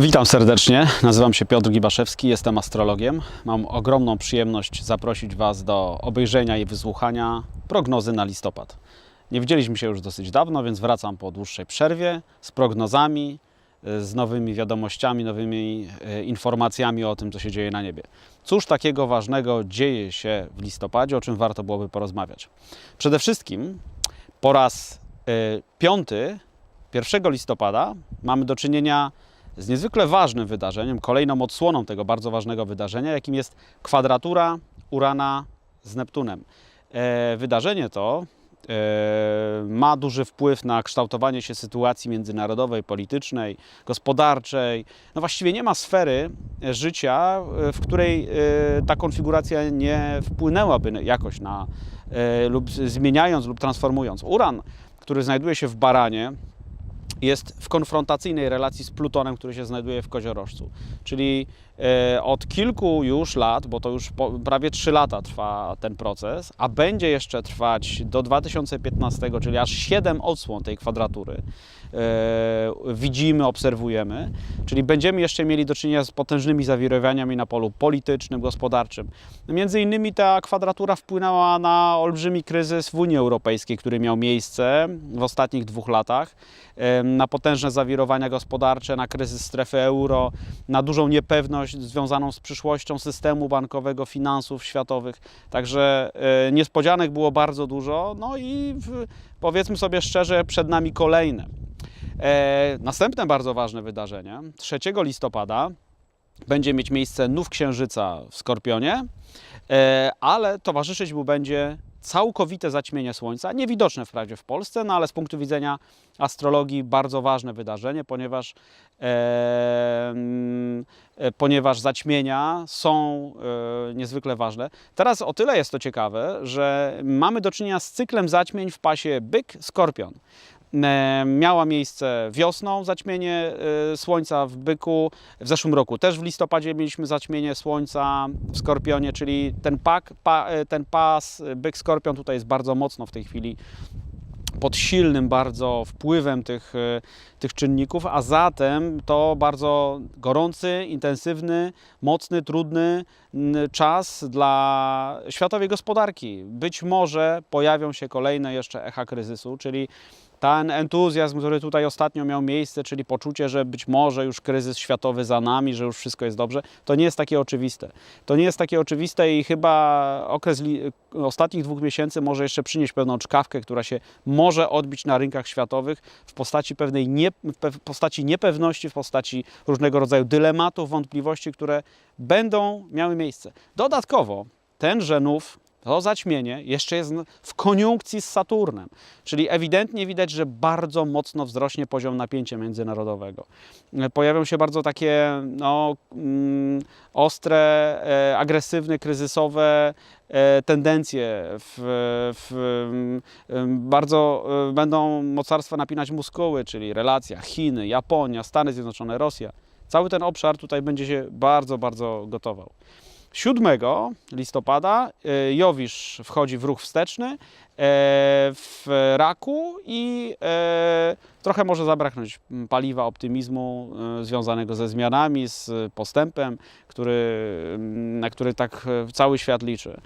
Witam serdecznie, nazywam się Piotr Gibaszewski, jestem astrologiem. Mam ogromną przyjemność zaprosić Was do obejrzenia i wysłuchania prognozy na listopad. Nie widzieliśmy się już dosyć dawno, więc wracam po dłuższej przerwie z prognozami, y, z nowymi wiadomościami, nowymi y, informacjami o tym, co się dzieje na niebie. Cóż takiego ważnego dzieje się w listopadzie, o czym warto byłoby porozmawiać? Przede wszystkim po raz y, piąty, 1 listopada, mamy do czynienia z niezwykle ważnym wydarzeniem, kolejną odsłoną tego bardzo ważnego wydarzenia, jakim jest kwadratura Urana z Neptunem. E, wydarzenie to e, ma duży wpływ na kształtowanie się sytuacji międzynarodowej, politycznej, gospodarczej. No właściwie nie ma sfery e, życia, e, w której e, ta konfiguracja nie wpłynęłaby jakoś na e, lub zmieniając lub transformując. Uran, który znajduje się w Baranie, jest w konfrontacyjnej relacji z Plutonem, który się znajduje w Koziorożcu. Czyli e, od kilku już lat, bo to już prawie 3 lata trwa ten proces, a będzie jeszcze trwać do 2015, czyli aż 7 odsłon tej kwadratury. E, widzimy, obserwujemy, czyli będziemy jeszcze mieli do czynienia z potężnymi zawirowaniami na polu politycznym, gospodarczym. Między innymi ta kwadratura wpłynęła na olbrzymi kryzys w Unii Europejskiej, który miał miejsce w ostatnich dwóch latach, na potężne zawirowania gospodarcze, na kryzys strefy euro, na dużą niepewność związaną z przyszłością systemu bankowego, finansów światowych. Także e, niespodzianek było bardzo dużo, no i w, powiedzmy sobie szczerze, przed nami kolejne. E, następne bardzo ważne wydarzenie 3 listopada będzie mieć miejsce nów księżyca w Skorpionie, e, ale towarzyszyć mu będzie całkowite zaćmienie Słońca, niewidoczne wprawdzie w Polsce, no ale z punktu widzenia astrologii bardzo ważne wydarzenie, ponieważ, e, mm, e, ponieważ zaćmienia są e, niezwykle ważne. Teraz o tyle jest to ciekawe, że mamy do czynienia z cyklem zaćmień w pasie byk-skorpion. E, Miała miejsce wiosną zaćmienie e, Słońca w Byku. W zeszłym roku też w listopadzie mieliśmy zaćmienie Słońca w Skorpionie, czyli ten, pak, pa, e, ten pas e, Byk-Skorpion tutaj jest bardzo mocno w tej chwili pod silnym bardzo wpływem tych, tych czynników, a zatem to bardzo gorący, intensywny, mocny, trudny czas dla światowej gospodarki. Być może pojawią się kolejne jeszcze echa kryzysu, czyli ten entuzjazm, który tutaj ostatnio miał miejsce, czyli poczucie, że być może już kryzys światowy za nami, że już wszystko jest dobrze, to nie jest takie oczywiste. To nie jest takie oczywiste i chyba okres ostatnich dwóch miesięcy może jeszcze przynieść pewną czkawkę, która się może odbić na rynkach światowych w postaci pewnej nie, w postaci niepewności, w postaci różnego rodzaju dylematów, wątpliwości, które będą miały miejsce. Dodatkowo tenże nów to zaćmienie jeszcze jest w koniunkcji z Saturnem, czyli ewidentnie widać, że bardzo mocno wzrośnie poziom napięcia międzynarodowego. Pojawią się bardzo takie no, mm, ostre, e, agresywne, kryzysowe e, tendencje. W, w, mm, bardzo e, będą mocarstwa napinać muskuły, czyli relacja Chiny, Japonia, Stany Zjednoczone, Rosja. Cały ten obszar tutaj będzie się bardzo, bardzo gotował. 7 listopada e, Jowisz wchodzi w ruch wsteczny e, w raku i e, trochę może zabraknąć paliwa optymizmu związanego ze zmianami, z postępem, który, na który tak cały świat liczy.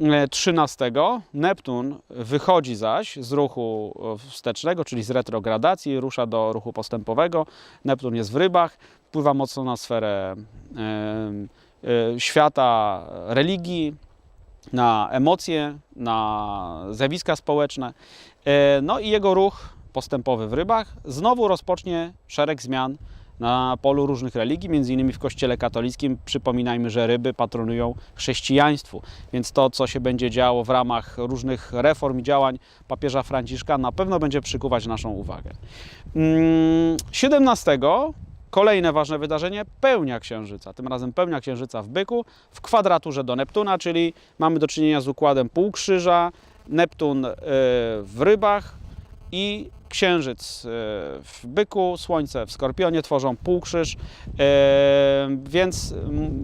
E, 13 Neptun wychodzi zaś z ruchu wstecznego, czyli z retrogradacji, rusza do ruchu postępowego. Neptun jest w rybach, wpływa mocno na sferę e, świata religii, na emocje, na zjawiska społeczne. E, No i jego ruch postępowy w rybach znowu rozpocznie szereg zmian na polu różnych religii, między innymi w Kościele katolickim. Przypominajmy, że ryby patronują chrześcijaństwu, więc to, co się będzie działo w ramach różnych reform i działań papieża Franciszka, na pewno będzie przykuwać naszą uwagę. Mm, 17 Kolejne ważne wydarzenie, pełnia księżyca. Tym razem pełnia księżyca w byku w kwadraturze do Neptuna, czyli mamy do czynienia z układem półkrzyża, Neptun y, w rybach i Księżyc e, w byku, Słońce w Skorpionie tworzą półkrzyż, e, więc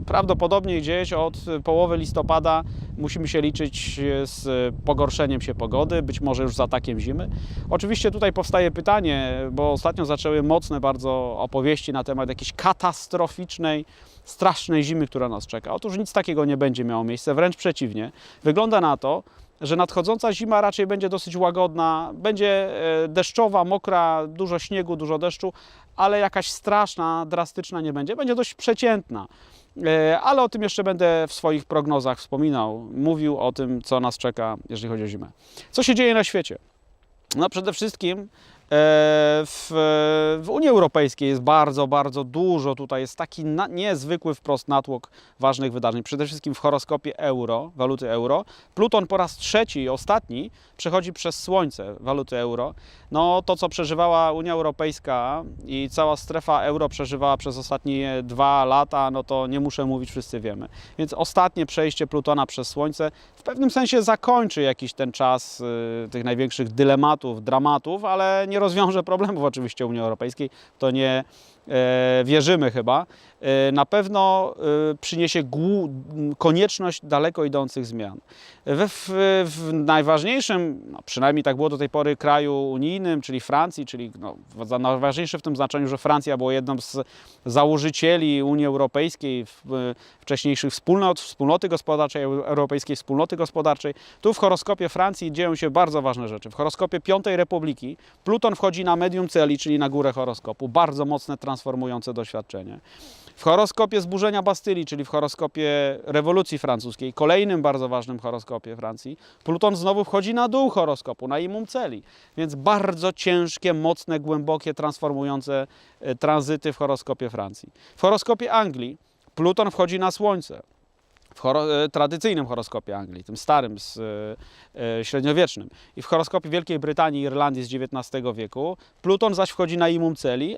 prawdopodobnie gdzieś od połowy listopada musimy się liczyć z pogorszeniem się pogody, być może już z atakiem zimy. Oczywiście tutaj powstaje pytanie, bo ostatnio zaczęły mocne bardzo opowieści na temat jakiejś katastroficznej, strasznej zimy, która nas czeka. Otóż nic takiego nie będzie miało miejsca, wręcz przeciwnie. Wygląda na to, że nadchodząca zima raczej będzie dosyć łagodna, będzie e, deszczowa, mokra, dużo śniegu, dużo deszczu, ale jakaś straszna, drastyczna nie będzie. Będzie dość przeciętna. E, Ale o tym jeszcze będę w swoich prognozach wspominał, mówił o tym, co nas czeka, jeżeli chodzi o zimę. Co się dzieje na świecie? No przede wszystkim w, w Unii Europejskiej jest bardzo, bardzo dużo. Tutaj jest taki na, niezwykły wprost natłok ważnych wydarzeń. Przede wszystkim w horoskopie euro, waluty euro. Pluton po raz trzeci i ostatni przechodzi przez Słońce waluty euro. No to, co przeżywała Unia Europejska i cała strefa euro przeżywała przez ostatnie dwa lata, no to nie muszę mówić, wszyscy wiemy. Więc ostatnie przejście Plutona przez Słońce w pewnym sensie zakończy jakiś ten czas y, tych największych dylematów, dramatów, ale nie rozwiąże problemów oczywiście Unii Europejskiej. To nie wierzymy chyba. E, na pewno e, przyniesie konieczność daleko idących zmian. W, w najważniejszym, no przynajmniej tak było do tej pory, kraju unijnym, czyli Francji, czyli no, najważniejszy w tym znaczeniu, że Francja była jedną z założycieli Unii Europejskiej, wcześniejszych wspólnot, wspólnoty gospodarczej, Europejskiej Wspólnoty Gospodarczej. Tu w horoskopie Francji dzieją się bardzo ważne rzeczy. W horoskopie Piątej Republiki Pluton wchodzi na medium celi, czyli na górę horoskopu. Bardzo mocne, transformujące doświadczenie. W horoskopie zburzenia Bastylii, czyli w horoskopie rewolucji francuskiej, kolejnym bardzo ważnym horoskopie Francji, Pluton znowu wchodzi na dół horoskopu, na imum celi. Więc bardzo ciężkie, mocne, głębokie, transformujące e, tranzyty w horoskopie Francji. W horoskopie Anglii Pluton wchodzi na Słońce. W e, tradycyjnym horoskopie Anglii, tym starym, z, e, e, średniowiecznym. I w horoskopie Wielkiej Brytanii i Irlandii z XIX wieku Pluton zaś wchodzi na imum celi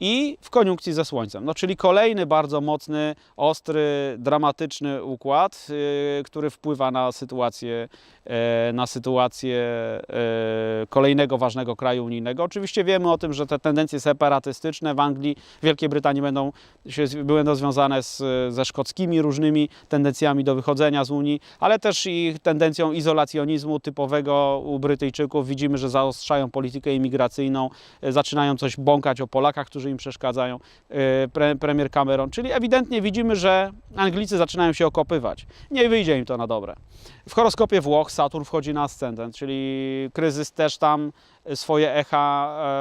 i w koniunkcji ze Słońcem. No, czyli kolejny bardzo mocny, ostry, dramatyczny układ, yy, który wpływa na sytuację, e, na sytuację e, kolejnego ważnego kraju unijnego. Oczywiście wiemy o tym, że te tendencje separatystyczne w Anglii, Wielkiej Brytanii będą, się, będą związane z, ze szkockimi różnymi tendencjami do wychodzenia z Unii, ale też i tendencją izolacjonizmu typowego u Brytyjczyków. Widzimy, że zaostrzają politykę imigracyjną, e, zaczynają coś bąkać o Polakach, którzy im przeszkadzają, e, pre, premier Cameron. Czyli ewidentnie widzimy, że Anglicy zaczynają się okopywać. Nie wyjdzie im to na dobre. W horoskopie Włoch Saturn wchodzi na ascendent, czyli kryzys też tam swoje echa e,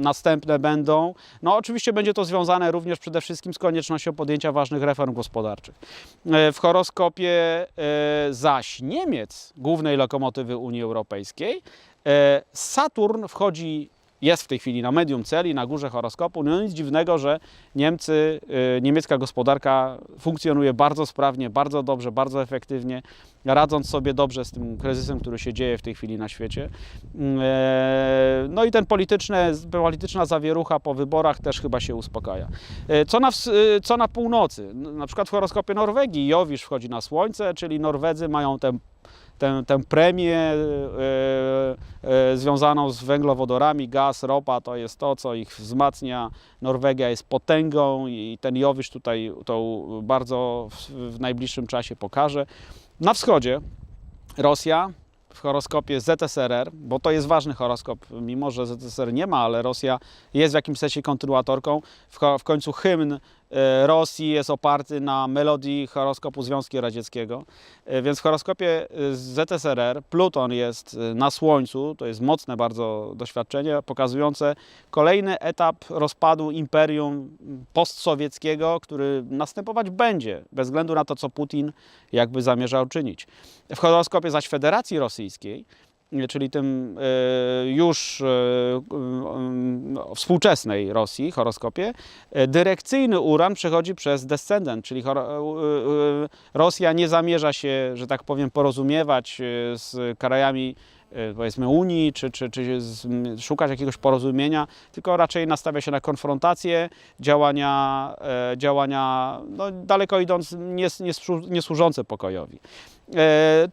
następne będą. No oczywiście będzie to związane również przede wszystkim z koniecznością podjęcia ważnych reform gospodarczych. E, w horoskopie e, zaś Niemiec, głównej lokomotywy Unii Europejskiej, e, Saturn wchodzi jest w tej chwili na medium celi, na górze horoskopu. No nic dziwnego, że Niemcy, y, niemiecka gospodarka funkcjonuje bardzo sprawnie, bardzo dobrze, bardzo efektywnie, radząc sobie dobrze z tym kryzysem, który się dzieje w tej chwili na świecie. Mm, e, No i ten polityczne, polityczna zawierucha po wyborach też chyba się uspokaja. E, Co na, y, co na północy? Na przykład w horoskopie Norwegii Jowisz wchodzi na słońce, czyli Norwedzy mają tę tę, tę premię e, e, związaną z węglowodorami, gaz, ropa, to jest to, co ich wzmacnia. Norwegia jest potęgą i ten Jowisz tutaj to bardzo w, w najbliższym czasie pokaże. Na wschodzie Rosja w horoskopie ZSRR, bo to jest ważny horoskop, mimo że ZSRR nie ma, ale Rosja jest w jakimś sensie kontynuatorką. W, w końcu hymn Rosji jest oparty na melodii horoskopu Związku Radzieckiego. E, Więc w horoskopie e, ZSRR Pluton jest e, na Słońcu, to jest mocne bardzo doświadczenie, pokazujące kolejny etap rozpadu imperium postsowieckiego, który następować będzie, bez względu na to, co Putin jakby zamierzał czynić. W horoskopie zaś Federacji Rosyjskiej, e, czyli tym e, już e, e, współczesnej Rosji, horoskopie, dyrekcyjny uran przechodzi przez descendent, czyli Rosja nie zamierza się, że tak powiem, porozumiewać z krajami powiedzmy Unii, czy, czy, czy szukać jakiegoś porozumienia, tylko raczej nastawia się na konfrontację, działania, e, działania no, daleko idąc, nie, nie, nie służące pokojowi. E,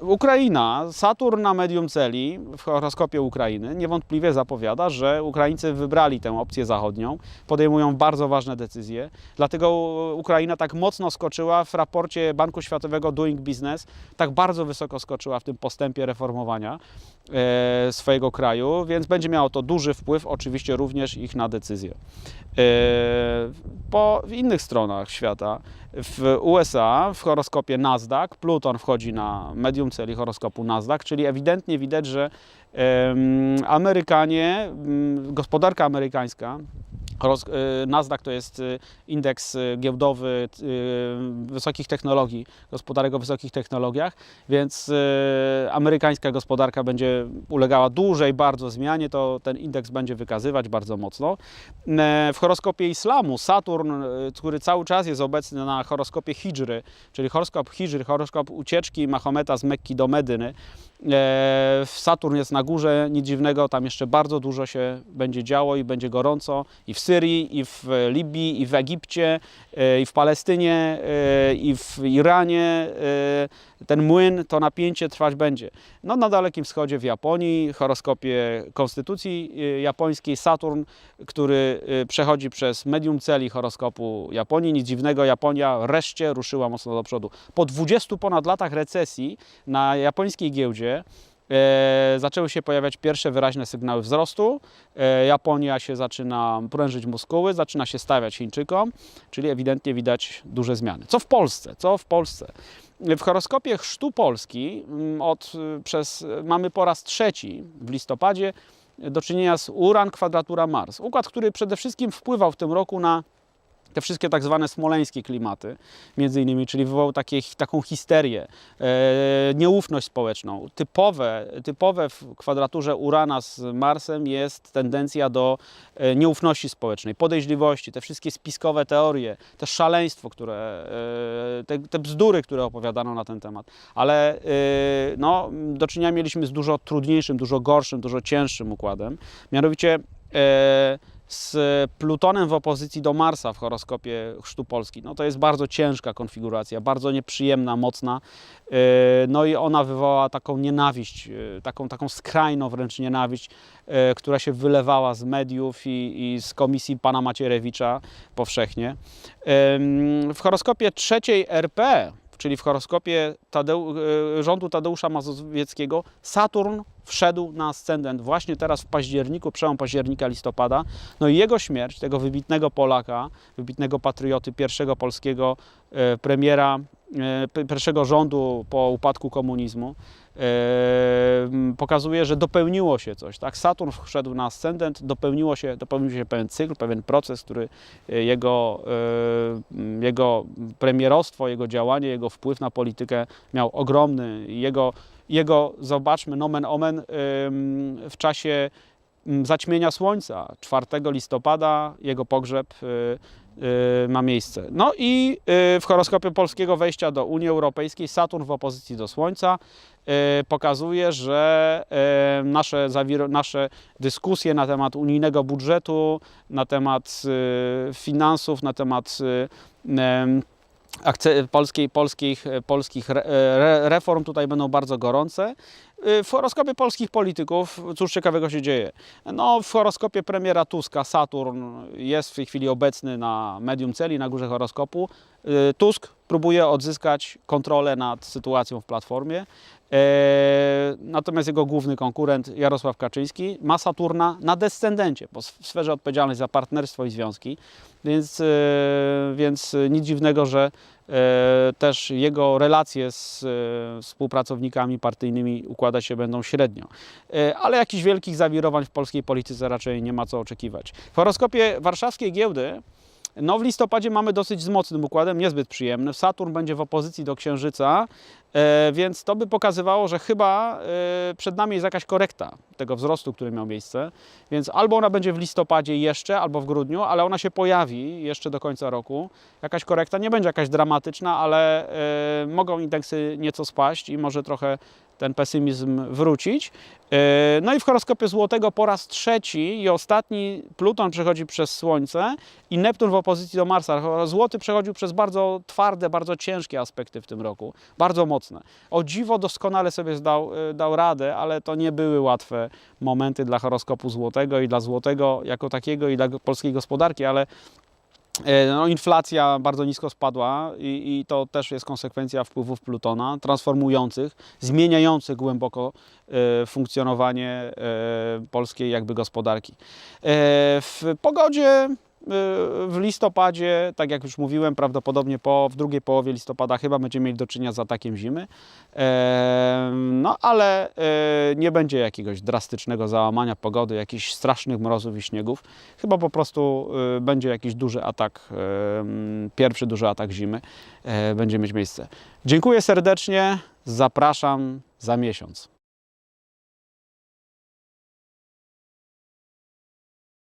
Ukraina, Saturn na medium celi w horoskopie Ukrainy niewątpliwie zapowiada, że Ukraińcy wybrali tę opcję zachodnią, podejmują bardzo ważne decyzje. Dlatego Ukraina tak mocno skoczyła w raporcie Banku Światowego Doing Business, tak bardzo wysoko skoczyła w tym postępie reformowania e, swojego kraju, więc będzie miało to duży wpływ, oczywiście również ich na decyzje. E, po w innych stronach świata, w USA w horoskopie Nasdaq, Pluton wchodzi na medium celi horoskopu Nasdaq, czyli ewidentnie widać, że Amerykanie, gospodarka amerykańska, Roz, y, Nasdaq to jest y, indeks y, giełdowy wysokich technologii, gospodarek o wysokich technologiach, więc amerykańska gospodarka będzie ulegała dłużej bardzo zmianie, to ten indeks będzie wykazywać bardzo mocno. W horoskopie islamu Saturn, który cały czas jest obecny na horoskopie Hidżry, czyli horoskop Hidżry, horoskop ucieczki Mahometa z Mekki do Medyny, Saturn jest na górze, nic dziwnego, tam jeszcze bardzo dużo się będzie działo i będzie gorąco i w Syrii, i w Libii, i w Egipcie, e, i w Palestynie, e, i w Iranie. E, Ten młyn, to napięcie trwać będzie. No na Dalekim Wschodzie, w Japonii, horoskopie konstytucji e, japońskiej, Saturn, który e, przechodzi przez medium celi horoskopu Japonii. Nic dziwnego, Japonia wreszcie ruszyła mocno do przodu. Po 20 ponad latach recesji na japońskiej giełdzie e, zaczęły się pojawiać pierwsze wyraźne sygnały wzrostu. E, Japonia się zaczyna prężyć muskuły, zaczyna się stawiać Chińczykom, czyli ewidentnie widać duże zmiany. Co w Polsce? Co w Polsce? W horoskopie Chrztu Polski mm, od, y, przez, mamy po raz trzeci w listopadzie do czynienia z Uran kwadratura Mars. Układ, który przede wszystkim wpływał w tym roku na te wszystkie tak zwane smoleńskie klimaty, między innymi, czyli wywołał takie, taką histerię, e, nieufność społeczną. Typowe, typowe w kwadraturze Urana z Marsem jest tendencja do e, nieufności społecznej, podejrzliwości, te wszystkie spiskowe teorie, te szaleństwo, które, e, te, te bzdury, które opowiadano na ten temat. Ale e, no, do czynienia mieliśmy z dużo trudniejszym, dużo gorszym, dużo cięższym układem. Mianowicie e, z Plutonem w opozycji do Marsa w horoskopie Chrztu Polski. No to jest bardzo ciężka konfiguracja, bardzo nieprzyjemna, mocna. Yy, No i ona wywołała taką nienawiść, yy, taką, taką skrajną wręcz nienawiść, yy, która się wylewała z mediów i, i z komisji pana Macierewicza powszechnie. W horoskopie trzeciej RP, czyli w horoskopie Tadeu, yy, rządu Tadeusza Mazowieckiego, Saturn wszedł na ascendent właśnie teraz w październiku, przełom października, listopada. No i jego śmierć, tego wybitnego Polaka, wybitnego patrioty, pierwszego polskiego e, premiera, e, pierwszego rządu po upadku komunizmu, e, pokazuje, że dopełniło się coś. Tak? Saturn wszedł na ascendent, dopełniło się, dopełnił się pewien cykl, pewien proces, który e, jego, e, jego premierostwo, jego działanie, jego wpływ na politykę miał ogromny. Jego, jego zobaczmy, nomen omen, w czasie zaćmienia słońca, 4 listopada, jego pogrzeb ma miejsce. No i y, w horoskopie polskiego wejścia do Unii Europejskiej Saturn w opozycji do Słońca y, pokazuje, że y, nasze, nasze dyskusje na temat unijnego budżetu, na temat y, finansów, na temat y, em, akce- polskiej, polskich, polskich re, re, reform tutaj będą bardzo gorące. Y, W horoskopie polskich polityków cóż ciekawego się dzieje? No, w horoskopie premiera Tuska Saturn jest w tej chwili obecny na medium celi, na górze horoskopu. Tusk próbuje odzyskać kontrolę nad sytuacją w Platformie. E, Natomiast jego główny konkurent Jarosław Kaczyński ma Saturna na descendencie, bo w sferze odpowiedzialnej za partnerstwo i związki, więc, e, więc nic dziwnego, że e, też jego relacje z współpracownikami partyjnymi układać się będą średnio. Ale jakichś wielkich zawirowań w polskiej polityce raczej nie ma co oczekiwać. W horoskopie warszawskiej giełdy no w listopadzie mamy dosyć z mocnym układem, niezbyt przyjemny. Saturn będzie w opozycji do Księżyca, e, więc to by pokazywało, że chyba e, przed nami jest jakaś korekta tego wzrostu, który miał miejsce. Więc albo ona będzie w listopadzie jeszcze, albo w grudniu, ale ona się pojawi jeszcze do końca roku. Jakaś korekta nie będzie jakaś dramatyczna, ale e, mogą indeksy nieco spaść i może trochę ten pesymizm wrócić. E, No i w horoskopie Złotego po raz trzeci i ostatni Pluton przechodzi przez Słońce i Neptun w opozycji do Marsa. Złoty przechodził przez bardzo twarde, bardzo ciężkie aspekty w tym roku, bardzo mocne. O dziwo doskonale sobie zdał, e, dał radę, ale to nie były łatwe momenty dla horoskopu Złotego i dla Złotego jako takiego i dla polskiej gospodarki, ale No, inflacja bardzo nisko spadła i, i to też jest konsekwencja wpływów Plutona, transformujących, zmieniających głęboko e, funkcjonowanie e, polskiej jakby gospodarki. E, w pogodzie e, w listopadzie, tak jak już mówiłem, prawdopodobnie po, w drugiej połowie listopada chyba będziemy mieli do czynienia z atakiem zimy. No ale e, nie będzie jakiegoś drastycznego załamania pogody, jakichś strasznych mrozów i śniegów. Chyba po prostu e, będzie jakiś duży atak, pierwszy duży atak zimy e, będzie mieć miejsce. Dziękuję serdecznie, zapraszam za miesiąc.